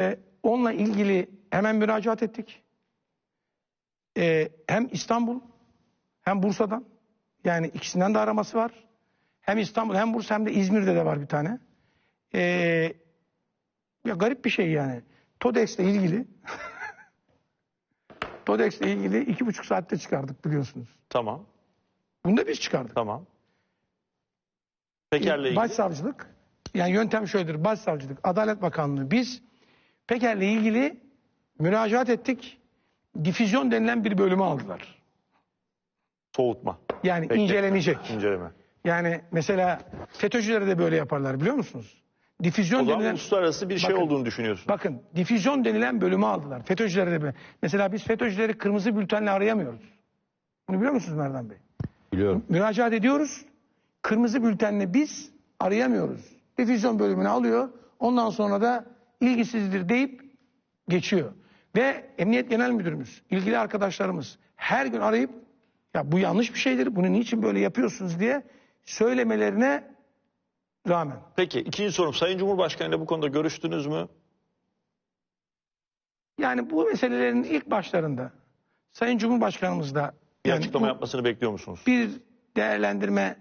E, onunla ilgili hemen müracaat ettik. E, hem İstanbul hem Bursa'dan yani ikisinden de araması var. Hem İstanbul hem Bursa hem de İzmir'de de var bir tane. E, ya garip bir şey yani. TODEX'le ilgili TODEX'le ilgili iki buçuk saatte çıkardık biliyorsunuz. Tamam. Bunu da biz çıkardık. Tamam. Peker'le ilgili. Başsavcılık yani yöntem şöyledir. Başsavcılık, Adalet Bakanlığı biz Peker'le ilgili müracaat ettik. Difüzyon denilen bir bölümü aldılar. Soğutma. Yani Peki. incelenecek. İnceleme. Yani mesela FETÖ'cüleri de böyle yaparlar biliyor musunuz? O Difüzyon zaman denilen uluslararası bir şey Bakın. olduğunu düşünüyorsun. bakın difüzyon denilen bölümü aldılar. FETÖ'cüleri de böyle. Mesela biz FETÖ'cüleri kırmızı bültenle arayamıyoruz. Bunu biliyor musunuz Merdan Bey? Biliyorum. müracaat ediyoruz. Kırmızı bültenle biz arayamıyoruz. Difüzyon bölümünü alıyor. Ondan sonra da ilgisizdir deyip geçiyor. Ve Emniyet Genel Müdürümüz, ilgili arkadaşlarımız her gün arayıp ya bu yanlış bir şeydir, bunu niçin böyle yapıyorsunuz diye söylemelerine rağmen. Peki ikinci sorum. Sayın Cumhurbaşkanı ile bu konuda görüştünüz mü? Yani bu meselelerin ilk başlarında Sayın Cumhurbaşkanımız da Bir yani açıklama bu- yapmasını bekliyor musunuz? bir değerlendirme